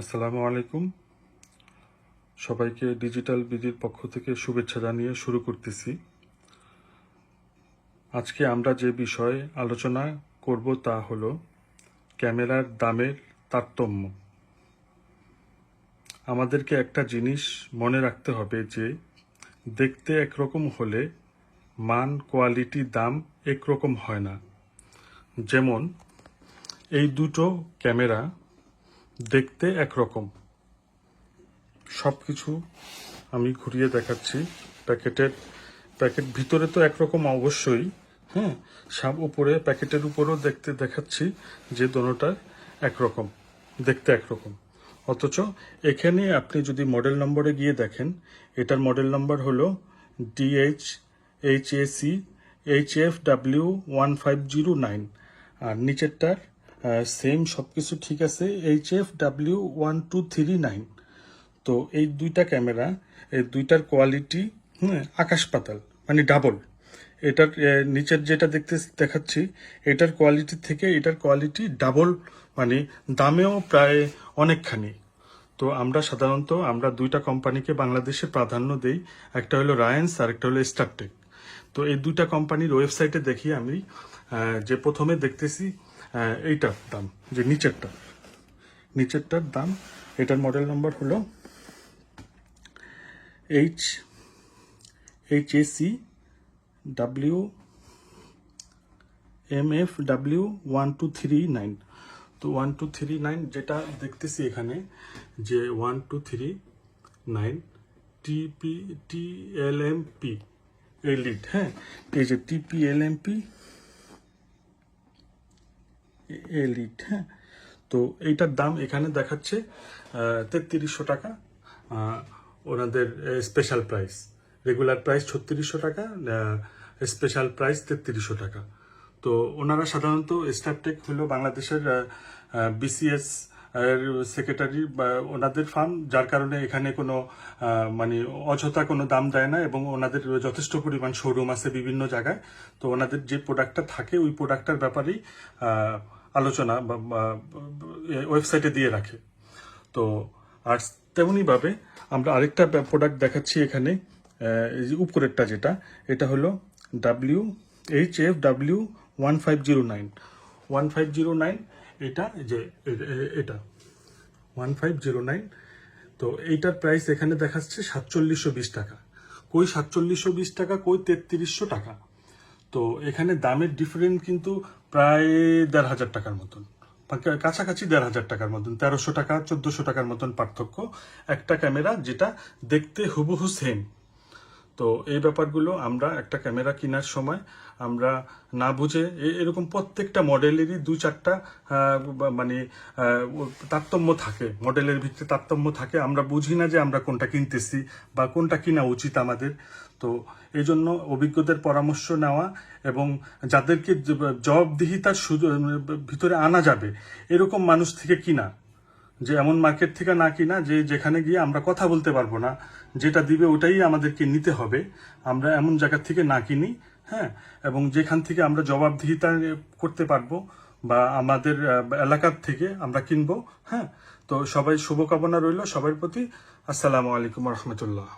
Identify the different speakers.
Speaker 1: আসসালামু আলাইকুম। সবাইকে ডিজিটাল বিডির পক্ষ থেকে শুভেচ্ছা জানিয়ে শুরু করতেছি। আজকে আমরা যে বিষয়ে আলোচনা করব তা হলো ক্যামেরার দামের তারতম্য। আমাদেরকে একটা জিনিস মনে রাখতে হবে যে, দেখতে একরকম হলে মান, কোয়ালিটি, দাম একরকম হয় না। যেমন, এই দুটো ক্যামেরা দেখতে একরকম। সব কিছু আমি ঘুরিয়ে দেখাচ্ছি। প্যাকেটের, প্যাকেট ভিতরে তো একরকম অবশ্যই হ্যাঁ? সাব উপরে, প্যাকেটের উপরেও দেখতে দেখাচ্ছি যে দোনোটা একরকম, দেখতে একরকম। অথচ এখানে আপনি যদি মডেল নম্বরে গিয়ে দেখেন, এটার মডেল নম্বর হলো DH H A C H F W one five zero nine আর নিচেরটার সেম সব কিছু ঠিক আছে H F W one two three nine তো এই দুইটা ক্যামেরা এই দুইটার কোয়ালিটি হ্যাঁ আকাশ পাতাল মানে ডাবল এটার নিচের যেটা দেখতে, দেখাচ্ছি, এটার কোয়ালিটি থেকে এটার কোয়ালিটি ডাবল মানে দামেও প্রায় অনেকখানি। তো আমরা সাধারণত, আমরা দুইটা কোম্পানিকে বাংলাদেশে প্রাধান্য দেই, একটা হলো রায়েন্স আর একটা হলো স্টারটেক তো এই দুইটা কোম্পানির ওয়েবসাইটে দেখি আমি যে প্রথমে দেখতেছি এইটার দাম, যে নিচেরটা। নিচেরটার দাম, এটার মডেল নম্বর হলো H H A C W M F W one two three nine তো ওয়ান টু থ্রি নাইন যেটা দেখতেছি এখানে, যে one two three nine TP T L M P elite হ্যাঁ? এই যে TP L M P elite হ্যাঁ? তো এইটার দাম এখানে দেখাচ্ছে তেত্রিশশো টাকা ওনাদের স্পেশাল প্রাইস রেগুলার প্রাইস ছত্রিশশো টাকা স্পেশাল প্রাইস তেত্রিশশো টাকা। তো ওনারা সাধারণত স্টারটেক হলো বাংলাদেশের বিসিএস সেক্রেটারি বা ওনাদের ফার্ম যার কারণে এখানে কোনো মানে অযথা কোনো দাম দেয় না এবং ওনাদের যথেষ্ট পরিমাণ শোরুম আছে বিভিন্ন জায়গায়। তো ওনাদের যে প্রোডাক্টটা থাকে, ওই প্রোডাক্টটার ব্যাপারেই আলোচনা ওয়েবসাইটে দিয়ে রাখে। তো, আর তেমনই ভাবে আমরা আরেকটা প্রোডাক্ট দেখাচ্ছি এখানে উপরেরটা যেটা, এটা হলো W H F W one five zero nine one five zero nine এটা যে এটা ওয়ান ফাইভ জিরো নাইন তো এইটার প্রাইস এখানে দেখাচ্ছে সাতচল্লিশশো বিশ টাকা। কই সাতচল্লিশশো বিশ টাকা, কই তেত্রিশশো টাকা। তো এখানে দামের ডিফারেন্স কিন্তু প্রায় দেড় হাজার টাকার মতন। কাছাকাছি দেড় হাজার টাকার মতন, তেরোশো টাকা, চোদ্দশো টাকার মতন পার্থক্য। একটা ক্যামেরা যেটা দেখতে হুবহু সেম তো এই ব্যাপারগুলো আমরা একটা ক্যামেরা কেনার সময় আমরা না বুঝে এরকম প্রত্যেকটা মডেলেরই দু চারটা মানে তারতম্য থাকে। মডেলের ভিত্তিতে তারতম্য থাকে। আমরা বুঝি না যে আমরা কোনটা কিনতেছি বা কোনটা কিনা উচিত আমাদের। তো এই জন্য অভিজ্ঞদের পরামর্শ নেওয়া এবং যাদেরকে জবাবদিহিতার ভিতরে আনা যাবে, এরকম মানুষ থেকে কিনা? যে এমন মার্কেট থেকে না কিনা, যে যেখানে গিয়ে আমরা কথা বলতে পারব না, যেটা দিবে ওটাই আমাদেরকে নিতে হবে, আমরা এমন জায়গা থেকে না কিনি হ্যাঁ? এবং যেখান থেকে আমরা জবাবদিহিতা করতে পারব বা আমাদের এলাকার থেকে আমরা কিনবো হ্যাঁ? তো সবাই শুভকামনা রইল সবার প্রতি। আসসালামু আলাইকুম রহমতুল্লাহ।